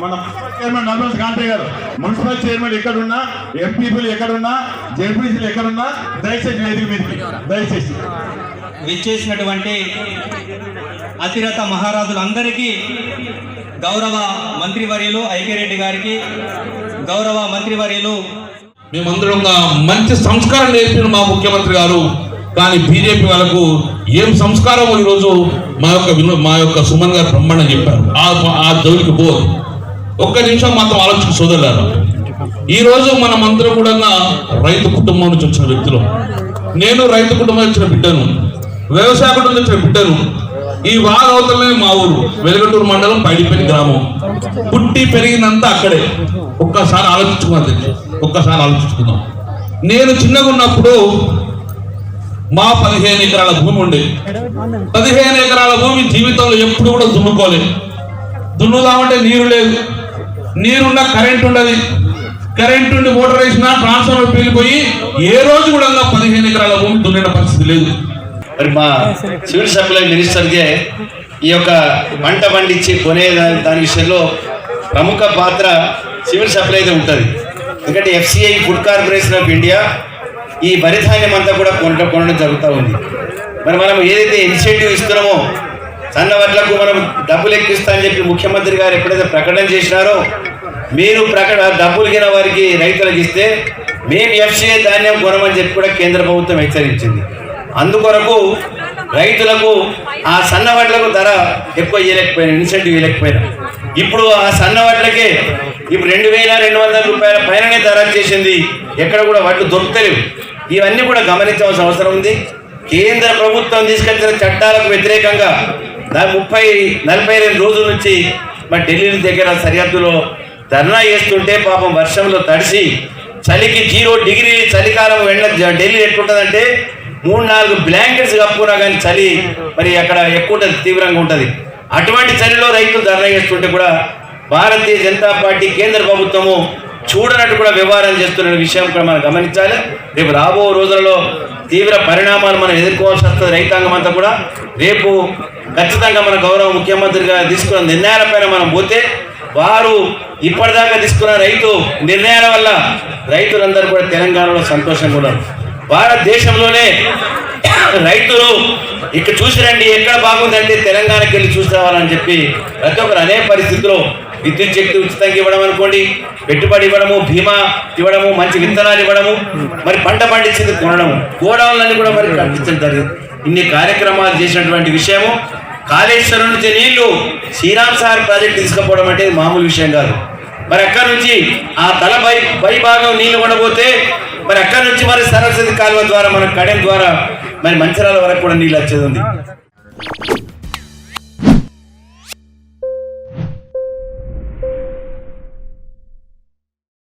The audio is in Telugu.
మన చైర్మన్ గారు. మున్సిపల్ చైర్మన్ ఎక్కడున్నా ఎంపీపీలు ఎక్కడున్నా జెడ్పీసీలు ఎక్కడున్నా దయచేసి వేదిక మీదకి దయచేసి. విచ్చేసినటువంటి అతిరథ మహారాజులందరికీ గౌరవ మంత్రివర్యులు ఐక్యరెడ్డి గారికి గౌరవ మంత్రివర్యులు. మేమందరం ఒక మంచి సంస్కారం నేర్పిన మా ముఖ్యమంత్రి గారు కానీ బీజేపీ వాళ్ళకు ఏం సంస్కారం ఈరోజు మా యొక్క వినో మా యొక్క సుమన్ గారు బ్రహ్మాండం చెప్పారు. ఆ ఆ జోలికి పో. ఒక్క నిమిషం మాత్రం ఆలోచించి సోదరులారు. ఈరోజు మనమందరం కూడా రైతు కుటుంబం నుంచి వచ్చిన వ్యక్తులు. నేను రైతు కుటుంబం వచ్చిన బిడ్డను. వ్యవసాయ కుటుంబం వచ్చిన బిడ్డను. ఈ వాగవతలనే మా ఊరు. వెలుగటూరు మండలం పైడిపల్లి గ్రామం. పుట్టి పెరిగినంత అక్కడే. ఒక్కసారి ఆలోచించుకుందాం ఒక్కసారి ఆలోచించుకుందాం. నేను చిన్నగా ఉన్నప్పుడు మా పదిహేను ఎకరాల భూమి ఉండేది పదిహేను ఎకరాల భూమి జీవితంలో ఎప్పుడు కూడా దున్నుకోలేదు. దున్నుదామంటే నీరు లేదు. నీరున్నా కరెంట్ ఉండదు. కరెంట్ ఉండి మోటార్ వేసినా ట్రాన్స్ఫార్మర్ పేలిపోయి ఏ రోజు కూడా పదిహేను ఎకరాల భూమి దున్నిన పరిస్థితి లేదు. మరి మా సివిల్ సప్లై మినిస్టర్కే ఈ యొక్క పంట పండించి కొనే దాని విషయంలో ప్రముఖ పాత్ర సివిల్ సప్లైదే ఉంటుంది. ఎందుకంటే FCI food corporation of India ఈ వరి ధాన్యం అంతా కూడా కొనడం కొనడం జరుగుతూ ఉంది. మరి మనం ఏదైతే ఇన్సెంటివ్ ఇస్తున్నామో సన్న వడ్లకు మనం డబ్బులు ఎక్కిస్తామని చెప్పి ముఖ్యమంత్రి గారు ఎప్పుడైతే ప్రకటన చేసినారో మీరు ప్రకటన డబ్బులు గిన వారికి రైతులకు ఇస్తే మేము ఎఫ్సిఐ ధాన్యం కొనమని చెప్పి కూడా కేంద్ర ప్రభుత్వం హెచ్చరించింది. అందుకొరకు రైతులకు ఆ సన్న వడ్లకు ధర ఎక్కువ ఇవ్వలేకపోయినా ఇన్సెంటివ్ ఇవ్వలేకపోయినా ఇప్పుడు ఆ సన్న వడ్లకే ఇప్పుడు రెండు వేల రెండు వందల రూపాయల పైననే ధర చేసింది ఎక్కడ కూడా వడ్లు దొరుకుతలేవు. ఇవన్నీ కూడా గమనించవలసిన అవసరం ఉంది. కేంద్ర ప్రభుత్వం తీసుకొచ్చిన చట్టాలకు వ్యతిరేకంగా దాని ముప్పై నలభై రెండు రోజుల నుంచి మరి ఢిల్లీ దగ్గర సరిహద్దులో ధర్నా చేస్తుంటే పాపం వర్షంలో తడిసి చలికి జీరో డిగ్రీ చలికాలం వెళ్ళ ఢిల్లీ ఎట్లుంటుందంటే మూడు నాలుగు బ్లాంకెట్స్ కప్పుకున్నా కానీ చలి మరి అక్కడ ఎక్కువ ఉంటుంది తీవ్రంగా ఉంటుంది. అటువంటి చలిలో రైతులు ధర్నా చేస్తుంటే కూడా భారతీయ జనతా పార్టీ కేంద్ర ప్రభుత్వము చూడనట్టు కూడా వ్యవహారం చేస్తున్న విషయం కూడా మనం గమనించాలి. రేపు రాబో రోజులలో తీవ్ర పరిణామాలు మనం ఎదుర్కోవాల్సి వస్తుంది రైతాంగం అంతా కూడా. రేపు ఖచ్చితంగా మన గౌరవ ముఖ్యమంత్రిగా తీసుకున్న నిర్ణయాలపైన మనం పోతే వారు ఇప్పటిదాకా తీసుకున్న రైతు నిర్ణయాల వల్ల రైతులందరూ కూడా తెలంగాణలో సంతోషంగా ఉన్నారు. భారతదేశంలోనే రైతులు ఇక్కడ చూసి రండి ఎక్కడ బాగుందంటే తెలంగాణకి వెళ్ళి చూసి రావాలని చెప్పి ప్రతి ఒక్కరు అనే పరిస్థితిలో విద్యుత్ శక్తి ఉచితంగా ఇవ్వడం అనుకోండి పెట్టుబడి ఇవ్వడము బీమా ఇవ్వడము మంచి విత్తనాలు ఇవ్వడము మరి పంట పండించింది కొనడము. గోడౌన్లన్నీ కూడా మరి కట్టించడం జరిగింది. ఇన్ని కార్యక్రమాలు చేసినటువంటి విషయము కాళేశ్వరం నుంచి నీళ్ళు శ్రీరామ్ సార్ ప్రాజెక్ట్ తీసుకుపోవడం అంటే మామూలు విషయం కాదు. మరి అక్కడి నుంచి ఆ తల పై పై భాగం నీళ్ళు కొనబోతే మరి అక్కడి నుంచి మరి సరస్వతి కాలువ ద్వారా మన కడెం ద్వారా మరి మంచిరాల వరకు కూడా నీళ్ళు వచ్చేది ఉంది.